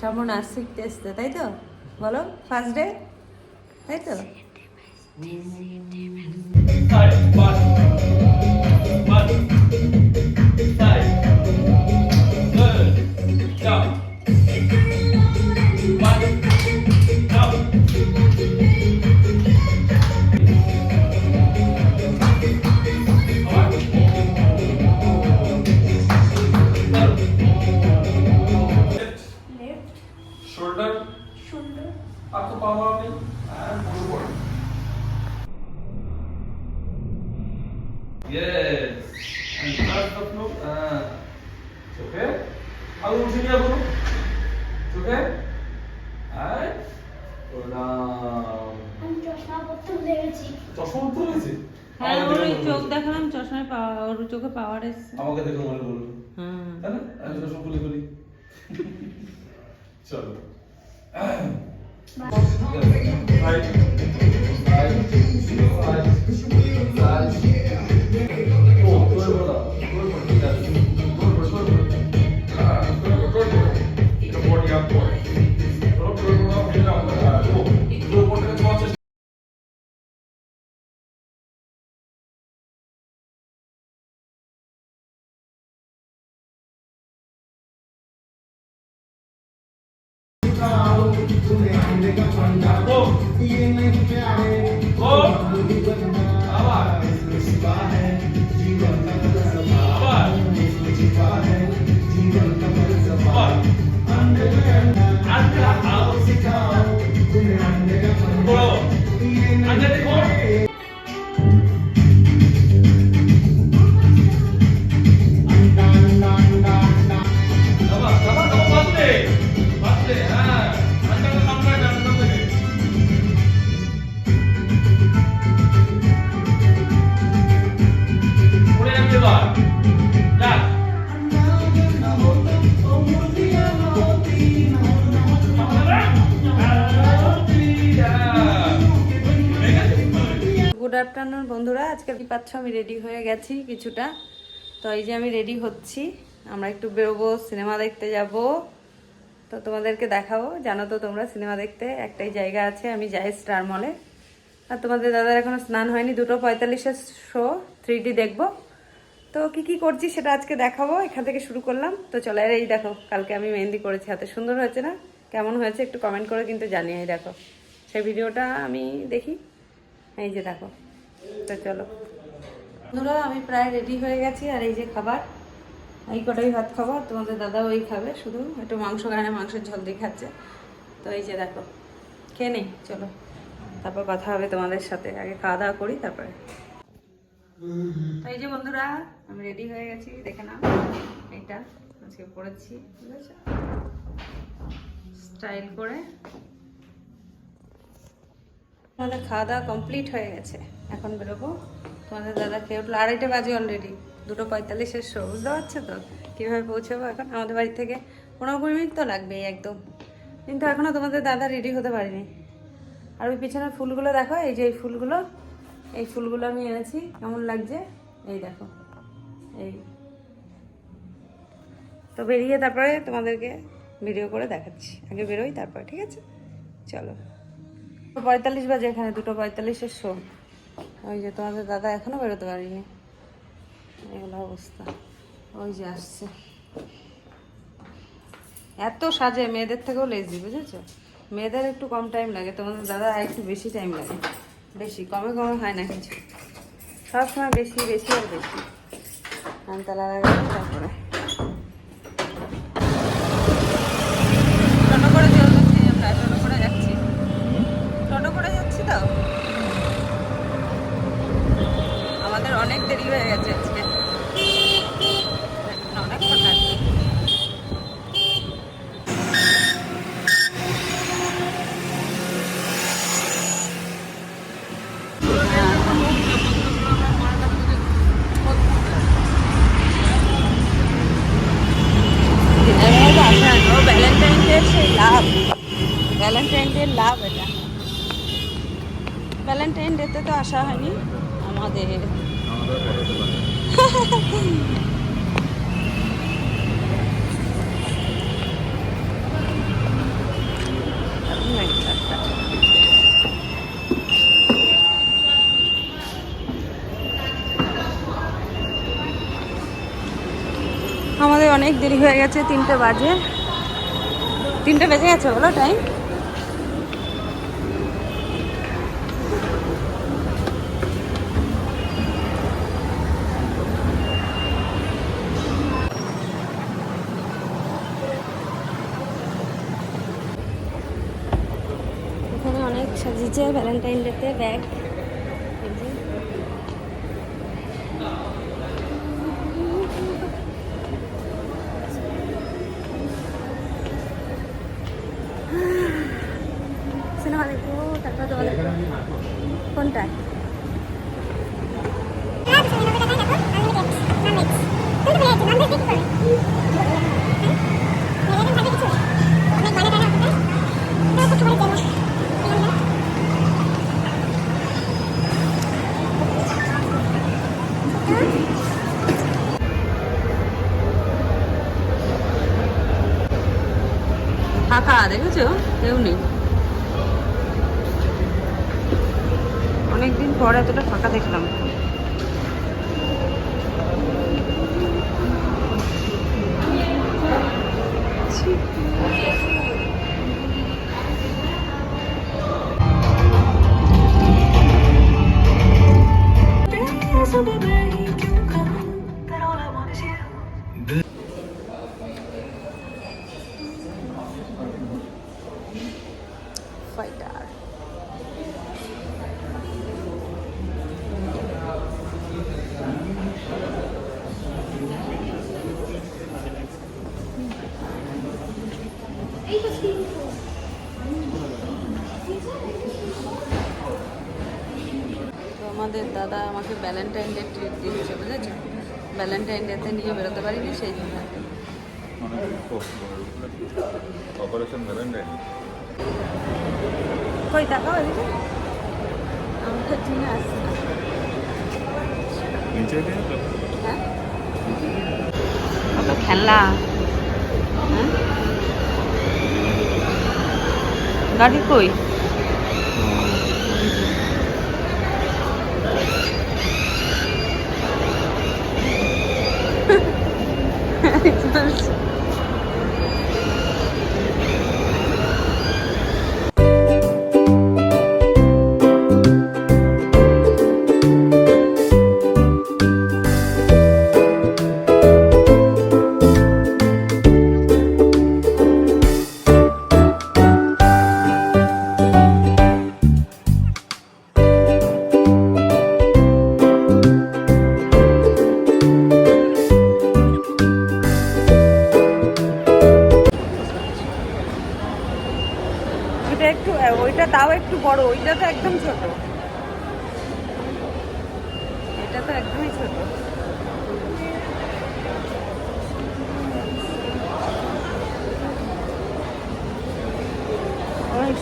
সামনে শিখতে এসছে তাই তো? বলো ফার্স্ট ডে তাই তো? Side, ভুলে গেছি চশমা উঠতে হয়েছে? হ্যাঁ ওর চোখ দেখালাম চশমায় পাওয়া ওর চোখে পাওয়ার এসছে। আমাকে দেখে মনে বলল হুম আমি চশমা চলো. আফটারনুন, বন্ধুরা, আজকে কি পাচ্ছ? আমি রেডি হয়ে গেছি কিছুটা। তো এই যে আমি রেডি হচ্ছি। আমরা একটু বেরোবো সিনেমা দেখতে যাব। তো তোমাদেরকে দেখাবো। জানো তো তোমরা সিনেমা দেখতে একটাই জায়গা আছে, আমি যাই স্টার মলে আর তোমাদের দাদার এখনও স্নান হয়নি, দুটো পঁয়তাল্লিশের শো থ্রি ডি দেখব। তো কি কি করছি সেটা আজকে দেখাবো, এখান থেকে শুরু করলাম। তো চলো আর এই দেখো, কালকে আমি মেহেন্দি করেছি, হাতে সুন্দর হয়েছে না? কেমন হয়েছে একটু কমেন্ট করে কিন্তু জানিয়ে দেখো। সেই ভিডিওটা আমি দেখি। এই যে দেখো। তো চলো। বন্ধুরা আমি প্রায় রেডি হয়ে গেছি, আর এই যে খাবার, এই কটাই ভাত খাব তোমাদের দাদা ওই খাবে, শুধু একটু মাংস খায় মাংসের ঝোল দিয়ে খাচ্ছে। তো এই যে দেখো, খেয়ে নেই, চলো। তারপর কথা হবে তোমাদের সাথে, আগে খাওয়া দাওয়া করি, তারপরে। তো এই যে বন্ধুরা, আমি রেডি হয়ে গেছি, দেখে নাও, এইটা আজকে পড়েছি, ঠিক আছে? স্টাইল করে। আমাদের খাওয়া দাওয়া কমপ্লিট হয়ে গেছে। এখন বেরোবো। তোমাদের দাদা খেয়ে উঠল। আড়াইটে বাজে অলরেডি দুটো পঁয়তাল্লিশের শো বুঝতে পারছ তো? কীভাবে পৌঁছাবো এখন? আমাদের বাড়ি থেকে পনেরো কুড়ি মিনিট তো লাগবেই একদম। কিন্তু এখনও তোমাদের দাদা রেডি হতে পারিনি। আর ওই পিছনের ফুলগুলো দেখো, এই যে এই ফুলগুলো এই ফুলগুলো আমি এনেছি। কেমন লাগছে? এই দেখো। এই। তো বেরিয়ে তারপরে তোমাদেরকে ভিডিও করে দেখাচ্ছি। আগে বেরোই, তারপরে, ঠিক আছে? চলো। পঁয়তাল্লিশ বাজে এখানে, দুটো পঁয়তাল্লিশের শো ওই যে তোমাদের দাদা এখনও বেরোতে পারিনি। এগুলো অবস্থা। ওই যে আসছে। এত সাজে, মেয়েদের থেকেও লেজি বুঝেছ? মেয়েদের একটু কম টাইম লাগে, তোমাদের দাদা একটু বেশি টাইম লাগে। বেশি, কমে কমে হয় না কিছু। সবসময় বেশি বেশি আর বেশি। আনতলা লাগে তারপরে। ভ্যালেন্টাইন ডেতে তো আসা হয়নি। আমাদের আমাদের অনেক দেরি হয়ে গেছে, তিনটে বাজে। তিনটে বেজে গেছে বলো টাইম অনেক সাজিয়েছে ভ্যালেন্টাইন ডেতে ব্যাগ অনেকদিন পর এতটা ফাঁকা দেখলাম ছি। ফাইটার তো আমাদের দাদা আমাকে ভ্যালেন্টাইন ডে ট্রিট দিয়েছে বুঝেছ? ভ্যালেন্টাইন ডেতে নিয়ে বেরোতে পারিনি সেই জন্য। অপারেশন ভ্যালেন্টাইন কই টাকা এদিকে আমাকে চিনে আসছে নিচে হ্যাঁ? কত খেলনা হ্যাঁ? গাড়ি কই?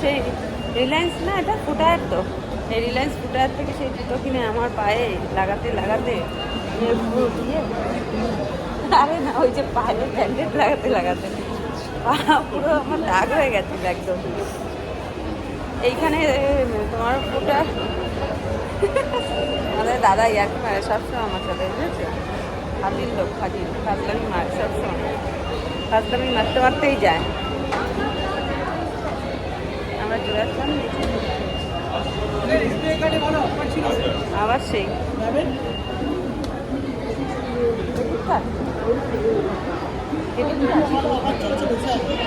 সেই রিলায়েন্স না, এটা ফুটায়ার তো। এই রিলায়েন্স ফুটায়ার থেকে সেই জুতো কিনে আমার পায়ে লাগাতে লাগাতে দিয়ে আরে না, ওই যে পায়ে ব্যান্ডেড লাগাতে লাগাতে। পা পুরো আমার দাগ হয়ে গেছিল একদম। এইখানে তোমার ফুটা আমাদের দাদা ইয়ার্কি মারে সবসময় আমার সাথে, বুঝেছ? হাজির লোক হাজির ফাজলামি মারে সবসময়। ফাজলামি মারতে মারতেই যায়। আবার সেই।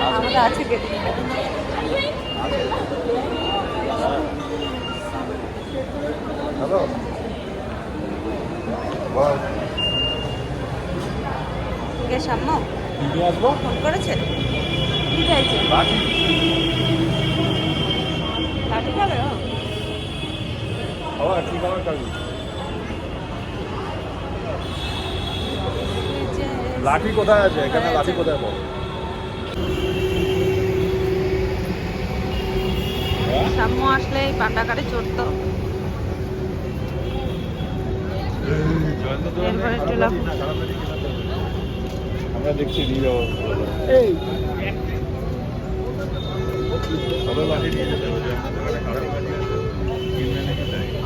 আমাদের আছে কেটে হ্যালো কে আসব? ফোন করেছে? কি চাইছে লাঠি খাবে ও আবার ঠিক আমার কাজে এই যে লাঠি কোথায় আছে এখানে লাঠি কোথায় পাবো সাম্য আসলে এই পান্ডাকারে চড়তো আমরা দেখছি এই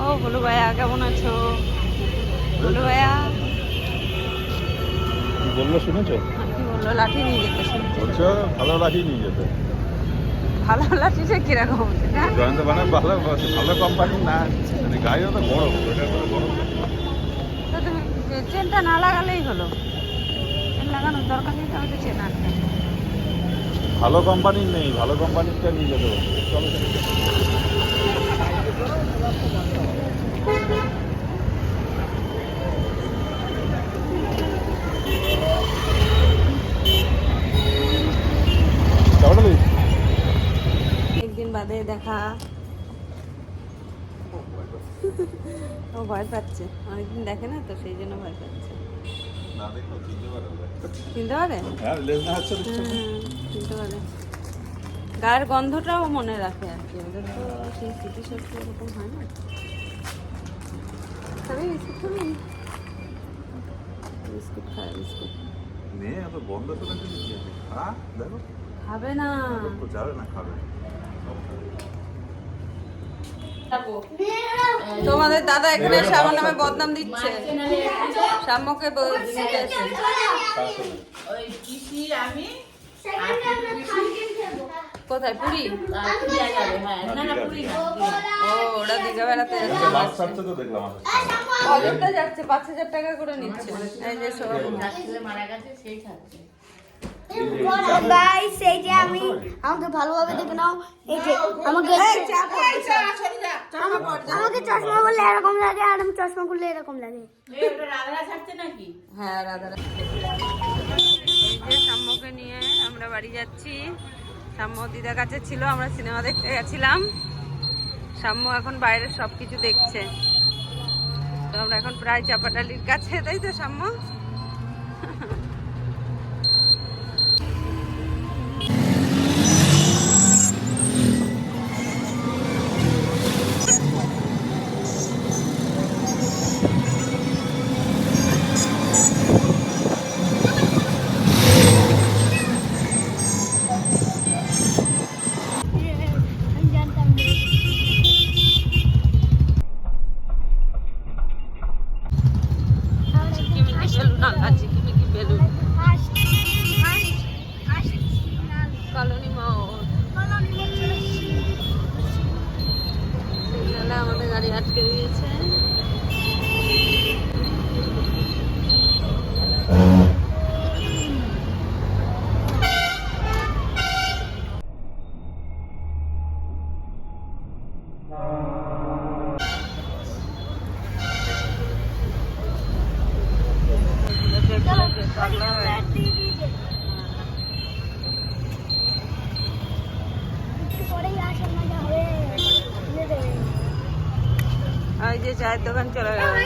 ও বলু ভাইয়া কেমন আছো? বলু ভাইয়া। কি বলল শুনেছো? কি বলল? লাঠি নিয়ে যেতে বলছো ভালো লাঠি নিয়ে যেতে। ভালো লাঠিটা কীরকম জয়ন্ত মানে ভালো ভালো কোম্পানি না মানে গাড়িও তো বড় তো তুমি চেনটা না লাগালেই হলো। চেন লাগানোর দরকার নেই আমি তো চেন আনতে ভালো কোম্পানির নেই ভালো কোম্পানিরটা নিয়ে যেতে? একদিন বাদে দেখা। ও ভয় পাচ্ছে। অনেকদিন দেখে না তো সেই জন্য ভয় পাচ্ছে। না দেখো পারবে পারে? হ্যাঁ? হুম, চিনতে পারে। গায়ের গন্ধটাও মনে রাখে আর কি ওদের তো সেই স্মৃতিশক্তি ওরকম হয় না। খাবি বিস্কুট খাবি? বিস্কুট খাবে বিস্কুট। নে এত কি হবে? হ্যাঁ দেখো। খাবে না। তো যাবে না খাবে। তোমাদের দাদা এখানে শ্যামা নামে বদনাম দিচ্ছে। শ্যামকে কোথায়? পুরী? হ্যাঁ। ও ওরা দীঘা বেড়াতে যাচ্ছে। আসলে অযোধ্যা যাচ্ছে? পাঁচ হাজার টাকা করে নিচ্ছে। এই যে সব মারা গেছে সেই গাইস এই যে আমি আমাকে ভালোভাবে দেখে নাও। এই যে আমাকে আমাকে চশমা করলে এরকম লাগে আর আমি চশমা করলে এরকম লাগে। এই ওটা রাধা ছাড়ছে নাকি? হ্যাঁ রাধা এই সাম্যকে নিয়ে আমরা বাড়ি যাচ্ছি। সাম্য দিদার কাছে ছিল আমরা সিনেমা দেখতে গেছিলাম। সাম্য এখন বাইরের সব কিছু দেখছে। তো আমরা এখন প্রায় চাপাটালির কাছে তাই তো সাম্য?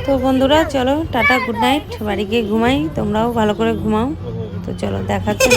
তো বন্ধুরা, চলো, টাটা, গুড নাইট। বাড়ি গিয়ে ঘুমাই, তোমরাও ভালো করে ঘুমাও। তো চলো, দেখাচ্ছি